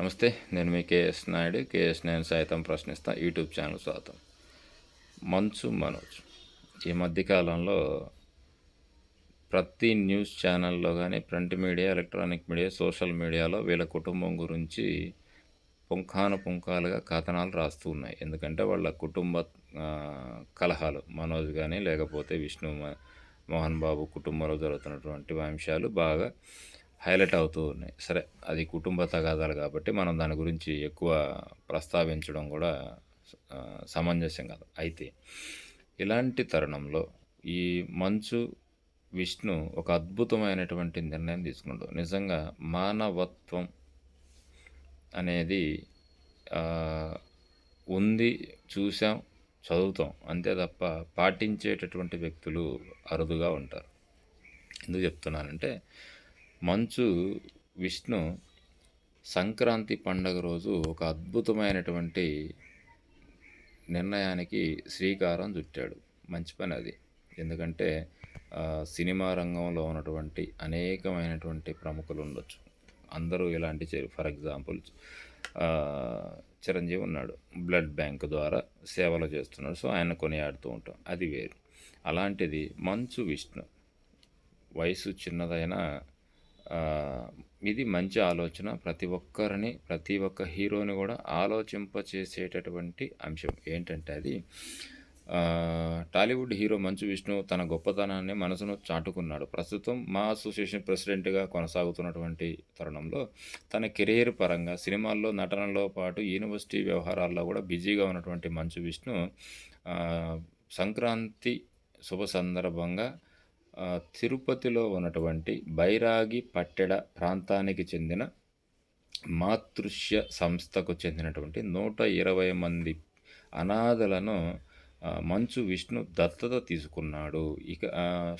నమస్తే నేను మీ KS Naidu. KS నేను సైతం ప్రశ్నిస్తా. యూట్యూబ్ ఛానల్ స్వాగతం. మంచు మనోజ్. ఈ మధ్యకాలంలో ప్రతి న్యూస్ ఛానల్లో కానీ print media electronic media social మీడియాలో వీళ్ళ కుటుంబం గురించి పుంఖాను పుంఖాలుగా కథనాలు రాస్తూ ఉన్నాయి. ఎందుకంటే వాళ్ళ కుటుంబ కలహాలు మనోజ్ కానీ లేకపోతే విష్ణు మోహన్ బాబు కుటుంబంలో జరుగుతున్నటువంటి అంశాలు బాగా హైలైట్ అవుతూ ఉన్నాయి. సరే అది కుటుంబ తగాదాలు కాబట్టి మనం దాని గురించి ఎక్కువ ప్రస్తావించడం కూడా సమంజసం కాదు. అయితే ఇలాంటి తరుణంలో ఈ మంచు విష్ణు ఒక అద్భుతమైనటువంటి నిర్ణయం తీసుకున్నాడు నిజంగా మానవత్వం అనేది ఉంది చూసాం చదువుతాం అంతే తప్ప పాటించేటటువంటి వ్యక్తులు అరుదుగా ఉంటారు. ఎందుకు చెప్తున్నానంటే మంచు విష్ణు సంక్రాంతి పండగ రోజు ఒక అద్భుతమైనటువంటి నిర్ణయానికి శ్రీకారం చుట్టాడు. మంచి పని అది. ఎందుకంటే సినిమా రంగంలో ఉన్నటువంటి అనేకమైనటువంటి ప్రముఖులు ఉండొచ్చు. అందరూ ఇలాంటి చే- ఫర్ ఎగ్జాంపుల్ చిరంజీవి ఉన్నాడు. బ్లడ్ బ్యాంక్ ద్వారా సేవలు చేస్తున్నాడు. సో ఆయన కొనియాడుతూ ఉంటాం. అది వేరు. అలాంటిది మంచు విష్ణు. వయసు చిన్నదైనా ఇది మంచి ఆలోచన. ప్రతి ఒక్కరిని ప్రతి ఒక్క హీరోని కూడా ఆలోచింపచేసేటటువంటి అంశం. ఏంటంటే అది టాలీవుడ్ హీరో మంచు విష్ణు తన గొప్పతనాన్ని మనసును చాటుకున్నాడు. ప్రస్తుతం మా అసోసియేషన్ ప్రెసిడెంట్గా కొనసాగుతున్నటువంటి తరుణంలో తన కెరీర్ పరంగా సినిమాల్లో నటనలో పాటు యూనివర్సిటీ వ్యవహారాల్లో కూడా బిజీగా ఉన్నటువంటి మంచు విష్ణు సంక్రాంతి శుభ సందర్భంగా తిరుపతిలో ఉన్నటువంటి బైరాగి పట్టెడ ప్రాంతానికి చెందిన మాతృశ్య సంస్థకు చెందినటువంటి నూట ఇరవై మంది అనాథలను మంచు విష్ణు దత్తత తీసుకున్నాడు. ఇక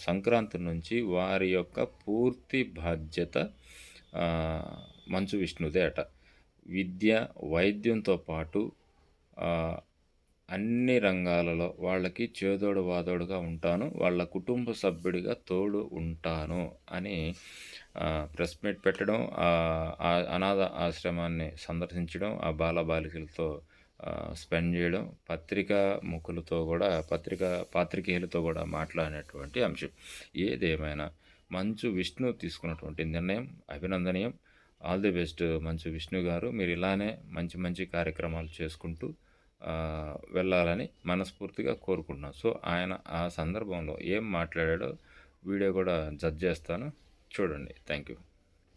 సంక్రాంతి నుంచి వారి యొక్క పూర్తి బాధ్యత మంచు విష్ణుదే అట. విద్య వైద్యంతో పాటు అన్ని రంగాలలో వాళ్ళకి చేదోడు వాదోడుగా ఉంటాను వాళ్ళ కుటుంబ సభ్యుడిగా తోడు ఉంటాను అని ప్రెస్ మీట్ పెట్టడం అనాథ ఆశ్రమాన్ని సందర్శించడం ఆ బాల బాలికలతో స్పెండ్ చేయడం పత్రికా ముఖులతో కూడా పత్రికా పాత్రికేయులతో కూడా మాట్లాడినటువంటి అంశం. ఏదేమైనా మంచు విష్ణు తీసుకున్నటువంటి నిర్ణయం అభినందనీయం. All the best Manchu Vishnu గారు. మీరు ఇలానే మంచి మంచి కార్యక్రమాలు చేసుకుంటూ వెళ్ళాలని మనస్ఫూర్తిగా కోరుకుంటున్నాను. సో ఆయన ఆ సందర్భంలో ఏం మాట్లాడాడో వీడియో కూడా జడ్జ్ చేస్తాను. చూడండి. Thank you